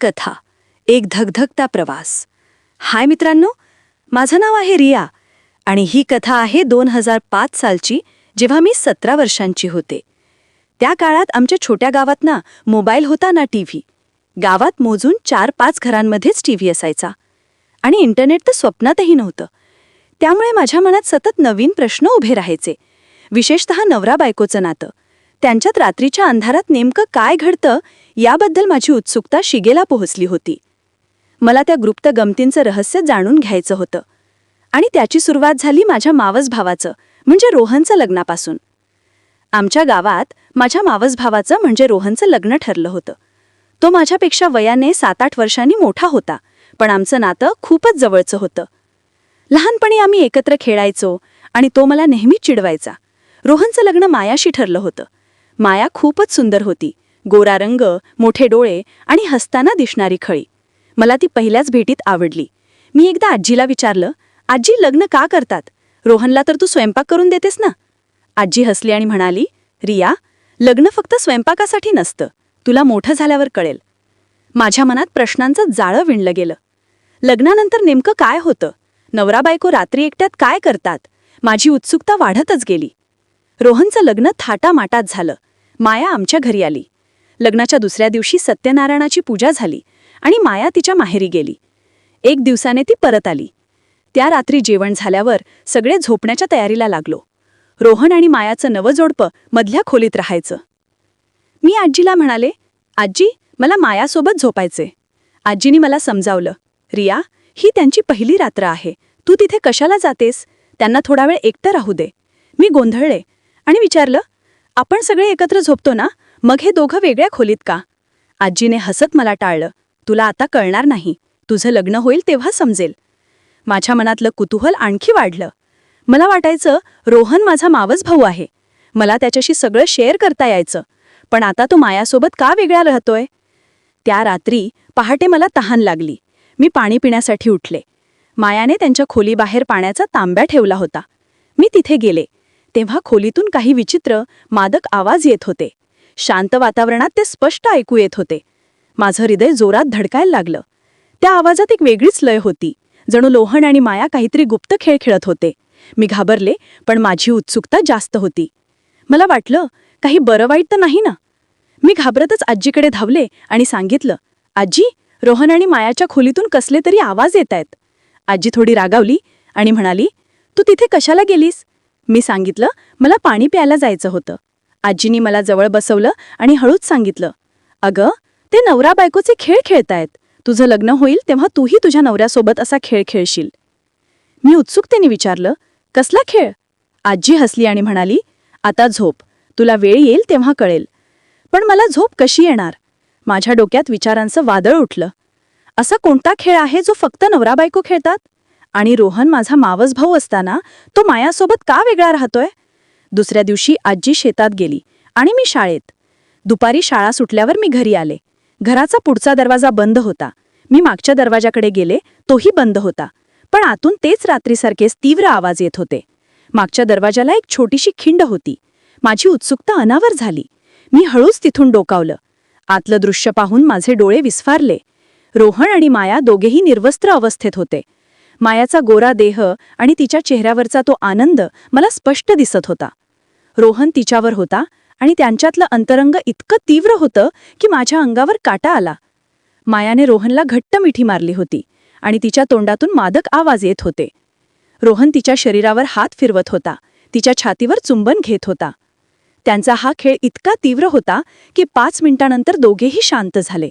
कथा एक धगधगता प्रवास. हाय मित्रांनो माझं नाव आहे रिया आणि ही कथा आहे दोन हजार पाच सालची जेव्हा मी सतरा वर्षांची होते. त्या काळात आमच्या छोट्या गावात ना मोबाईल होता ना टी व्ही. गावात मोजून चार पाच घरांमध्येच टी व्ही असायचा. आणि इंटरनेट तर स्वप्नातही नव्हतं. त्यामुळे माझ्या मनात सतत नवीन प्रश्न उभे राहायचे. विशेषत नवरा बायकोचं नातं. त्यांच्यात रात्रीच्या अंधारात नेमकं काय घडतं याबद्दल माझी उत्सुकता शिगेला पोहोचली होती. मला त्या गुप्त गमतींचं रहस्य जाणून घ्यायचं होतं. आणि त्याची सुरुवात झाली माझ्या मावस भावाचं म्हणजे रोहनचं लग्नापासून. आमच्या गावात माझ्या मावस भावाचं म्हणजे रोहनचं लग्न ठरलं होतं. तो माझ्यापेक्षा वयाने सात आठ वर्षांनी मोठा होता पण आमचं नातं खूपच जवळचं होतं. लहानपणी आम्ही एकत्र खेळायचो आणि तो मला नेहमी चिडवायचा. रोहनचं लग्न मायाशी ठरलं होतं. माया खूपच सुंदर होती. गोरा रंग मोठे डोळे आणि हसताना दिसणारी खळी. मला ती पहिल्याच भेटीत आवडली. मी एकदा आजीला विचारलं आजी लग्न का करतात? रोहनला तर तू स्वयंपाक करून देतेस ना? आजी हसली आणि म्हणाली रिया लग्न फक्त स्वयंपाकासाठी नसतं. तुला मोठं झाल्यावर कळेल. माझ्या मनात प्रश्नांचं जाळं विणलं गेलं. लग्नानंतर नेमकं काय होतं? नवरा बायको रात्री एकट्यात काय करतात? माझी उत्सुकता वाढतच गेली. रोहनचं लग्न थाटामाटात झालं. माया आमच्या घरी आली. लग्नाच्या दुसऱ्या दिवशी सत्यनारायणाची पूजा झाली आणि माया तिच्या माहेरी गेली. एक दिवसाने ती परत आली. त्या रात्री जेवण झाल्यावर सगळे झोपण्याच्या तयारीला लागलो. रोहन आणि मायाचं नवं जोडपं मधल्या खोलीत राहायचं. मी आजीला म्हणाले आजी मला मायासोबत झोपायचे आजीनी मला समजावलं रिया ही त्यांची पहिली रात्र आहे. तू तिथे कशाला जातेस? त्यांना थोडा वेळ एकटं राहू दे. मी गोंधळले आणि विचारलं आपण सगळे एकत्र झोपतो ना? मग हे दोघं वेगळ्या खोलीत का? आजीने हसत मला टाळलं. तुला आता कळणार नाही. तुझं लग्न होईल तेव्हा समजेल. माझ्या मनातलं कुतूहल आणखी वाढलं. मला वाटायचं रोहन माझा मावस भाऊ आहे. मला त्याच्याशी सगळं शेअर करता यायचं. पण आता तो मायासोबत का वेगळा राहतोय? त्या रात्री पहाटे मला तहान लागली. मी पाणी पिण्यासाठी उठले. मायाने त्यांच्या खोलीबाहेर पाण्याचा तांब्या ठेवला होता. मी तिथे गेले. तेव्हा खोलीतून काही विचित्र मादक आवाज येत होते. शांत वातावरणात ते स्पष्ट ऐकू येत होते. माझं हृदय जोरात धडकायला लागलं. त्या आवाजात एक वेगळीच लय होती. जणू लोहन आणि माया काहीतरी गुप्त खेळ खेळत होते. मी घाबरले पण माझी उत्सुकता जास्त होती. मला वाटलं काही बरं वाईट तर नाही ना? मी घाबरतच आजीकडे धावले आणि सांगितलं आजी रोहन आणि मायाच्या खोलीतून कसले तरी आवाज येत आहेत आजी थोडी रागावली आणि म्हणाली तू तिथे कशाला गेलीस? मी सांगितलं मला पाणी प्यायला जायचं होतं. आजीनी मला जवळ बसवलं आणि हळूच सांगितलं अगं ते नवरा बायकोचे खेळ खेळतायत. तुझं लग्न होईल तेव्हा तूही तुझ्या नवऱ्यासोबत असा खेळ खेळशील. मी उत्सुकतेने विचारलं कसला खेळ? आजी हसली आणि म्हणाली आता झोप. तुला वेळ येईल तेव्हा कळेल. पण मला झोप कशी येणार? माझ्या डोक्यात विचारांचं वादळ उठलं. असा कोणता खेळ आहे जो फक्त नवरा बायको खेळतात? आणि रोहन माझा मावस भाऊ असताना तो मायासोबत का वेगळा राहतोय? दुसऱ्या दिवशी आजी शेतात गेली आणि मी शाळेत. दुपारी शाळा सुटल्यावर मी घरी आले. घराचा पुढचा दरवाजा बंद होता. मी मागच्या दरवाजाकडे गेले तोही बंद होता. पण आतून तेच रात्रीसारखेच तीव्र आवाज येत होते. मागच्या दरवाजाला एक छोटीशी खिंड होती. माझी उत्सुकता अनावर झाली. मी हळूच तिथून डोकावलं. आतलं दृश्य पाहून माझे डोळे विस्फारले. रोहन आणि माया दोघेही निर्वस्त्र अवस्थेत होते. मायाचा गोरा देह आणि तिच्या चेहऱ्यावरचा तो आनंद मला स्पष्ट दिसत होता. रोहन तिच्यावर होता आणि त्यांच्यातलं अंतरंग इतकं तीव्र होतं की माझ्या अंगावर काटा आला. मायाने रोहनला घट्ट मिठी मारली होती आणि तिच्या तोंडातून मादक आवाज येत होते. रोहन तिच्या शरीरावर हात फिरवत होता तिच्या छातीवर चुंबन घेत होता. त्यांचा हा खेळ इतका तीव्र होता की पाच मिनिटांनंतर दोघेही शांत झाले.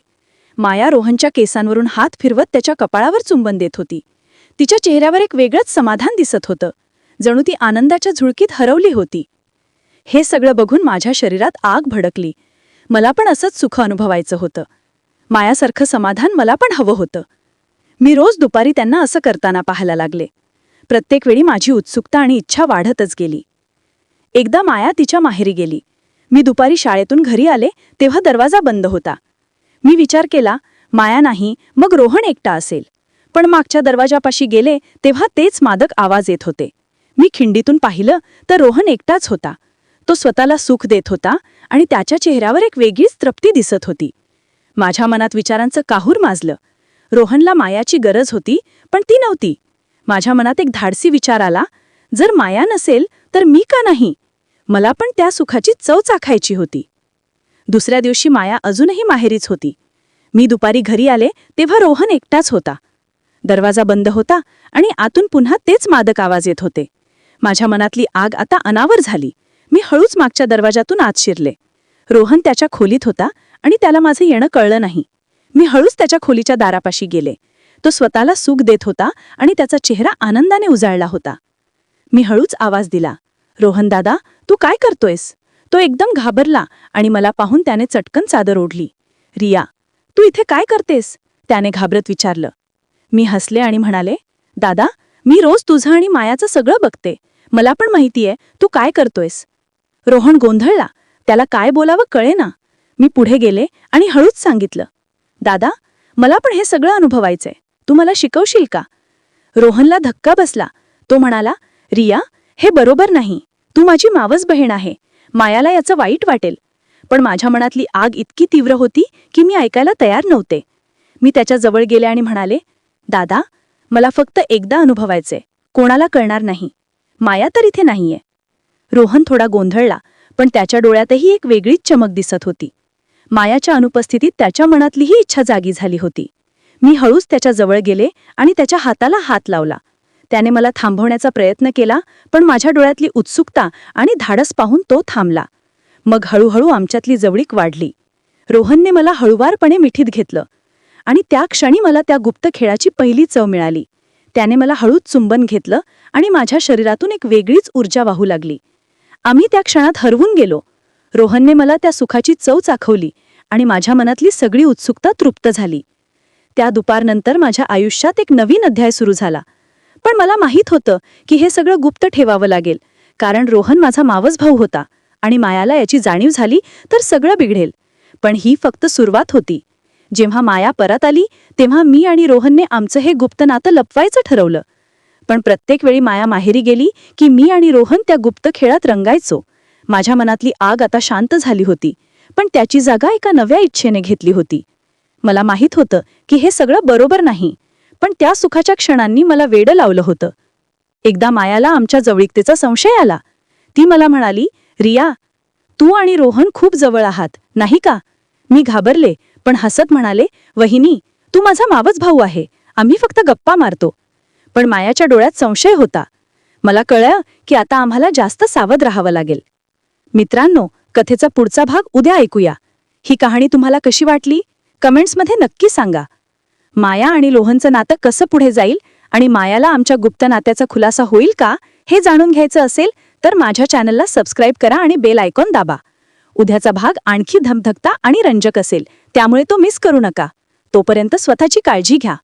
माया रोहनच्या केसांवरून हात फिरवत त्याच्या कपाळावर चुंबन देत होती. तिच्या चेहऱ्यावर एक वेगळंच समाधान दिसत होतं. जणू ती आनंदाच्या झुळकीत हरवली होती. हे सगळं बघून माझ्या शरीरात आग भडकली. मला पण असंच सुख अनुभवायचं होतं. मायासारखं समाधान मला पण हवं होतं. मी रोज दुपारी त्यांना असं करताना पाहायला लागले. प्रत्येक वेळी माझी उत्सुकता आणि इच्छा वाढतच गेली. एकदा माया तिच्या माहेरी गेली. मी दुपारी शाळेतून घरी आले तेव्हा दरवाजा बंद होता. मी विचार केला माया नाही मग रोहन एकटा असेल. पण मागच्या दरवाजापाशी गेले तेव्हा तेच मादक आवाज येत होते. मी खिंडीतून पाहिलं तर रोहन एकटाच होता. तो स्वतःला सुख देत होता आणि त्याच्या चेहऱ्यावर एक वेगळीच तृप्ती दिसत होती. माझ्या मनात विचारांचं काहूर माजलं. रोहनला मायाची गरज होती पण ती नव्हती. माझ्या मनात एक धाडसी विचार आला जर माया नसेल तर मी का नाही? मला पण त्या सुखाची चव चाखायची होती. दुसऱ्या दिवशी माया अजूनही माहेरीच होती. मी दुपारी घरी आले तेव्हा रोहन एकटाच होता. दरवाजा बंद होता आणि आतून पुन्हा तेच मादक आवाज येत होते. माझ्या मनातली आग आता अनावर झाली. मी हळूच मागच्या दरवाजातून आत शिरले. रोहन त्याच्या खोलीत होता आणि त्याला माझं येणं कळलं नाही. मी हळूच त्याच्या खोलीच्या दारापाशी गेले. तो स्वतःला सुख देत होता आणि त्याचा चेहरा आनंदाने उजाळला होता. मी हळूच आवाज दिला. रोहन दादा तू काय करतोयस? तो एकदम घाबरला आणि मला पाहून त्याने चटकन चादर ओढली. रिया तू इथे काय करतेस? त्याने घाबरत विचारलं. मी हसले आणि म्हणाले दादा मी रोज तुझं आणि मायाचं सगळं बघते. मला पण माहितीये तू काय करतोयस. रोहन गोंधळला. त्याला काय बोलावं कळेना. मी पुढे गेले आणि हळूच सांगितलं दादा मला पण हे सगळं अनुभवायचंय. तू मला शिकवशील का? रोहनला धक्का बसला. तो म्हणाला रिया हे बरोबर नाही. तू माझी मावस बहीण आहे. मायाला याचं वाईट वाटेल. पण माझ्या मनातली आग इतकी तीव्र होती की मी ऐकायला तयार नव्हते. मी त्याच्याजवळ गेले आणि म्हणाले दादा मला फक्त एकदा अनुभवायचे कोणाला कळणार नाही. माया तर इथे नाहीये. रोहन थोडा गोंधळला पण त्याच्या डोळ्यातही एक वेगळीच चमक दिसत होती. मायाच्या अनुपस्थितीत त्याच्या मनातलीही इच्छा जागी झाली होती. मी हळूच त्याच्याजवळ गेले आणि त्याच्या हाताला हात लावला. त्याने मला थांबवण्याचा प्रयत्न केला पण माझ्या डोळ्यातली उत्सुकता आणि धाडस पाहून तो थांबला. मग हळूहळू आमच्यातली जवळीक वाढली. रोहनने मला हळुवारपणे मिठीत घेतलं. आणि त्या क्षणी मला त्या गुप्त खेळाची पहिली चव मिळाली. त्याने मला हळूच चुंबन घेतलं आणि माझ्या शरीरातून एक वेगळीच ऊर्जा वाहू लागली. आम्ही त्या क्षणात हरवून गेलो. रोहनने मला त्या सुखाची चव चाखवली आणि माझ्या मनातली सगळी उत्सुकता तृप्त झाली. त्या दुपारनंतर माझ्या आयुष्यात एक नवीन अध्याय सुरू झाला. पण मला माहीत होतं की हे सगळं गुप्त ठेवावं लागेल कारण रोहन माझा मावस भाऊ होता आणि मायाला याची जाणीव झाली तर सगळं बिघडेल. पण ही फक्त सुरुवात होती. जेव्हा माया परत आली तेव्हा मी आणि रोहनने आमचं हे गुप्त नातं लपवायचं ठरवलं. पण प्रत्येक वेळी माया माहेरी गेली की मी आणि रोहन त्या गुप्त खेळात रंगायचो. माझ्या मनातली आग आता शांत झाली होती पण त्याची जागा एका नव्या इच्छेने घेतली होती. मला माहीत होतं की हे सगळं बरोबर नाही पण त्या सुखाच्या क्षणांनी मला वेडं लावलं होतं. एकदा मायाला आमच्या जवळीकतेचा संशय आला. ती मला म्हणाली रिया तू आणि रोहन खूप जवळ आहात नाही का? मी घाबरले पण हसत म्हणाले वहिनी तू माझा मावच भाऊ आहे. आम्ही फक्त गप्पा मारतो. पण मायाच्या डोळ्यात संशय होता. मला कळलं की आता आम्हाला जास्त सावध राहावं लागेल. मित्रांनो कथेचा पुढचा भाग उद्या ऐकूया. ही कहाणी तुम्हाला कशी वाटली? कमेंट्समध्ये नक्की सांगा. माया आणि लोहनचं नातं कसं पुढे जाईल आणि मायाला आमच्या गुप्त नात्याचा खुलासा होईल का हे जाणून घ्यायचं असेल तर माझ्या चॅनलला सबस्क्राईब करा आणि बेल आयकॉन दाबा. उद्याचा भाग आणखी धमधकता आणि रंजक असेल. त्यामुळे तो मिस करू नका. तोपर्यंत स्वतःची काळजी घ्या.